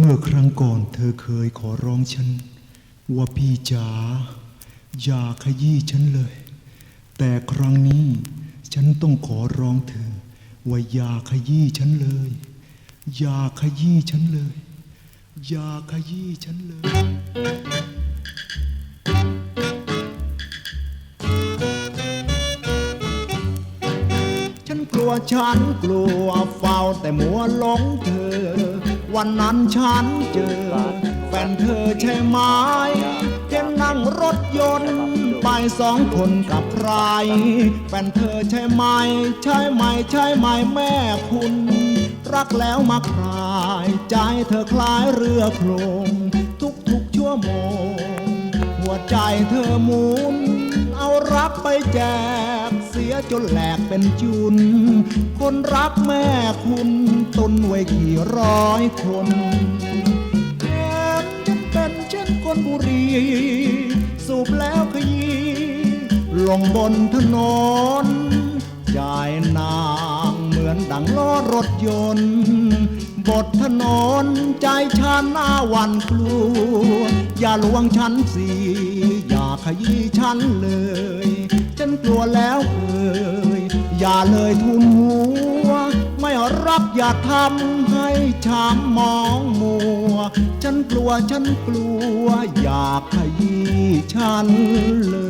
เมื่อครั้งก่อนเธอเคยขอร้องฉัน ว่าพี่จ๋าอย่าขยี้ฉันเลย แต่ครั้งนี้ฉันต้องขอร้องเธอ ว่าอย่าขยี้ฉันเลย อย่าขยี้ฉันเลย อย่าขยี้ฉันเลย ฉันกลัวฉันกลัวเฝ้าแต่มัวหลงเธอ วันนั้นฉันเจอแฟนเธอใช่ไหมเห็นนั่งรถยนต์ ไปสองคนกับใคร แฟนเธอใช่ไหม ใช่ไหม ใช่ไหมแม่คุณ รักแล้วมาคลาย ใจเธอคล้ายเรือโคลงทุกๆชั่วโมง หัวใจเธอหมุน เอารักไปแจก ยจนแหลกเป็นจุน คนรักแม่คุณตนไว้กี่ร้อยคนแก้มฉันเป็นเช่นคนบุรี สูบแล้วขยี้ลงบนถนนใจนางเหมือนดังล้อรถยนต์บทถนนใจฉันหน้าวันกลัว อย่าลวงฉันสิ อย่าขยี้ฉันเลย ฉันกลัวแล้วเอ่ยอย่าเลยทุนหัว ไม่รักอย่าทำให้ช้ำมองมัว ฉันกลัวฉันกลัว อย่าขยี้ฉันเลย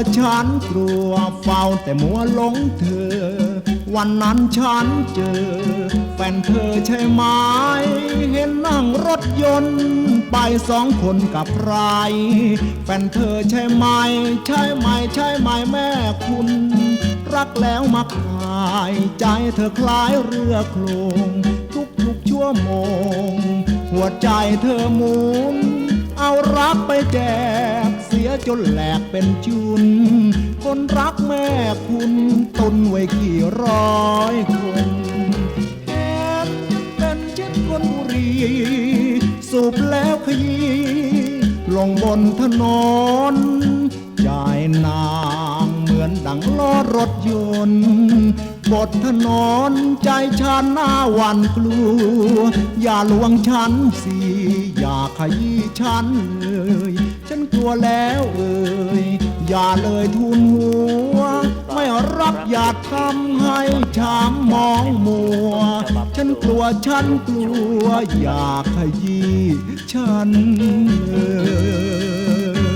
ฉันกลัวฉันกลัวเฝ้าแต่มัวหลงเธอ วันนั้นฉันเจอ แฟนเธอใช่ไหมเห็นนั่งรถยนต์ ไปสองคนกับใคร แฟนเธอใช่ไหม ใช่ไหม ใช่ไหมแม่คุณ รักแล้วมาคลายใจเธอคล้ายเรือโคลงทุกๆชั่วโมง หัวใจเธอหมุน เอารักไปแจก เสียจนแหลกเป็นจุน คนรักแม่คุณตุนไว้กี่ร้อยคนแถมยังเป็นเช่นคนบุรี สูบแล้วขยี้ลงบนถนนใจนางเหมือนดังล้อรถยนต์บทถนนใจฉันหน้าหวันกลัว อย่าลวงฉันสิ อย่าขยี้ฉันเลย กลัวแล้วเอ่ยอย่าเลยทุนหัว ไม่รับอย่าทำให้ช้ำมองมัว ฉันกลัวฉันกลัว อยากขยี้ฉันเอ่ย